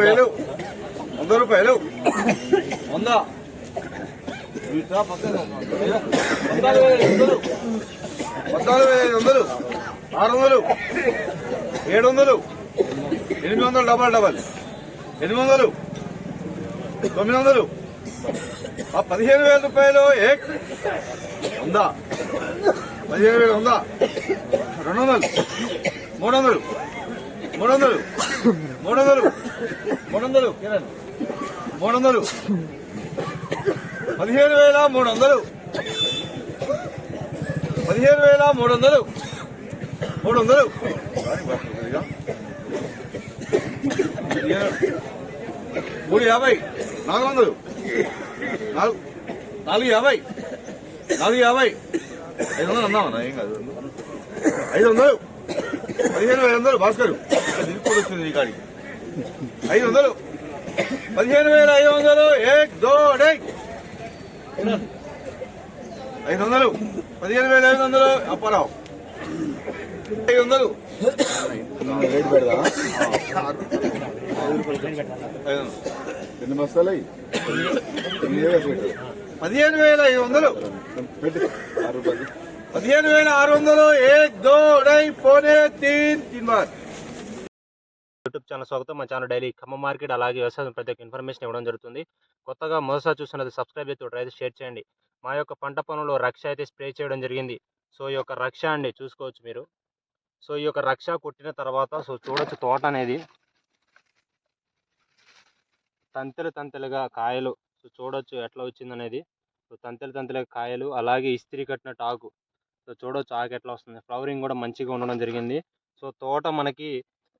వేలు. వంద రూపాయలు. వంద. ఇట్లా పక్కన పద్నాలుగు వేల. ఐదు వందలు. పద్నాలుగు వేల ఆరు వందలు. ఏడు వందలు. ఎనిమిది వందలు డబల్ డబల్. ఎనిమిది వందలు. తొమ్మిది వందలు. ఆ పదిహేను వేల రూపాయలు ఏక్. ఉందా పదిహేను వేలు ఉందా రెండు వందలు. మూడు వందలు. మూడు వందలు మూడు వందలు మూడు వందలు కిరణ్. మూడు వందలు పదిహేను వేల మూడు వందలు పదిహేను వేల మూడు వందలు మూడు వందలు మూడు యాభై. నాలుగు వందలు నాలుగు. నాలుగు యాభై. నాలుగు యాభై. ఐదు వందలు అన్నామన్నా ఏం కాదు. ఐదు వందలు పదిహేను వేల వందలు భాస్కర్. నిలుపుకొని వచ్చింది ఈ కాడికి. ఐదు వందలు. పదిహేను వేల ఐదు వందలు. ఏక్ దో డై ఐదు వందలు. పదిహేను వేల ఐదు వందలు. అప్పారావు. ఐదు వందలు. రేట్ పెడదా. ఎన్ని బస్తాలు పదిహేను వేల ఐదు వందలు. పెట్టు. ఆరు రూపాయలు. పదిహేను వేల ఆరు వందలు ఏక్ దో డై పోనే తీన్ బార్. యూట్యూబ్ ఛానల్ స్వాగతం. మా ఛానల్ డైలీ ఖమ్మం మార్కెట్ అలాగే వ్యవసాయం ప్రతి ఒక్క ఇన్ఫర్మేషన్ ఇవ్వడం జరుగుతుంది. కొత్తగా మొదటిసారి చూసినది సబ్స్క్రైబ్ చేసి అయితే షేర్ చేయండి. మా యొక్క పంట పొలంలో రక్ష అయితే స్ప్రే చేయడం జరిగింది. సో ఈ యొక్క రక్ష అండి చూసుకోవచ్చు మీరు. సో ఈ యొక్క రక్ష కొట్టిన తర్వాత సో చూడొచ్చు తోట అనేది. తంతెలు తంతెలుగా కాయలు సో చూడొచ్చు ఎట్లా వచ్చిందనేది. సో తంతెలు తంతెలుగా కాయలు అలాగే ఇస్త్రీ కట్టినట్టు ఆకు సో చూడొచ్చు. ఆకు ఎట్లా వస్తుంది? ఫ్లవరింగ్ కూడా మంచిగా ఉండడం జరిగింది. సో తోట మనకి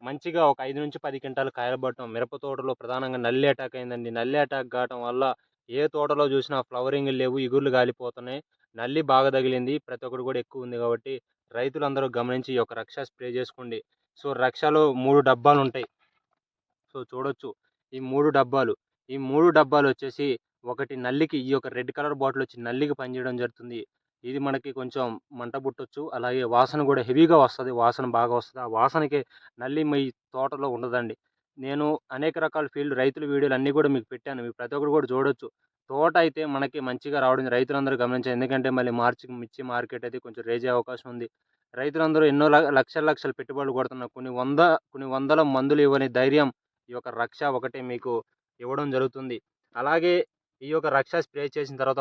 మంచిగా ఒక ఐదు నుంచి పది క్వింటాలు కాయలు పడటం మిరప తోటలో ప్రధానంగా నల్లి అటాక్ అయిందండి. నల్లి అటాక్ కావటం వల్ల ఏ తోటలో చూసినా ఫ్లవరింగ్ లేవు ఇగుర్లు గాలిపోతున్నాయి. నల్లి బాగా తగిలింది. ప్రతి ఒక్కటి కూడా ఎక్కువ ఉంది కాబట్టి రైతులందరూ గమనించి ఈ యొక్క రక్ష స్ప్రే చేసుకోండి. సో రక్షలో మూడు డబ్బాలు ఉంటాయి. సో చూడొచ్చు. ఈ మూడు డబ్బాలు. ఈ మూడు డబ్బాలు వచ్చేసి ఒకటి నల్లికి ఈ యొక్క రెడ్ కలర్ బాటిల్ వచ్చి నల్లికి పనిచేయడం జరుగుతుంది. ఇది మనకి కొంచెం మంట పుట్టొచ్చు. అలాగే వాసన కూడా హెవీగా వస్తుంది. వాసన బాగా వస్తుంది. ఆ వాసనకి నల్లి మీ తోటలో ఉండదండి. నేను అనేక రకాల ఫీల్డ్ రైతుల వీడియోలు అన్నీ కూడా మీకు పెట్టాను. మీకు ప్రతి ఒక్కరు కూడా చూడొచ్చు. తోట అయితే మనకి మంచిగా రావడం రైతులందరూ గమనించారు. ఎందుకంటే మళ్ళీ మార్చి మిర్చి మార్కెట్ అయితే కొంచెం రేజే అయ్యే అవకాశం ఉంది. రైతులందరూ ఎన్నో లక్షల లక్షల పెట్టుబడులు కొడుతున్నారు కొన్ని వంద కొన్ని వందల మందులు ఇవ్వని ధైర్యం ఈ యొక్క రక్ష ఒకటే మీకు ఇవ్వడం జరుగుతుంది. అలాగే ఈ యొక్క రక్ష స్ప్రే చేసిన తర్వాత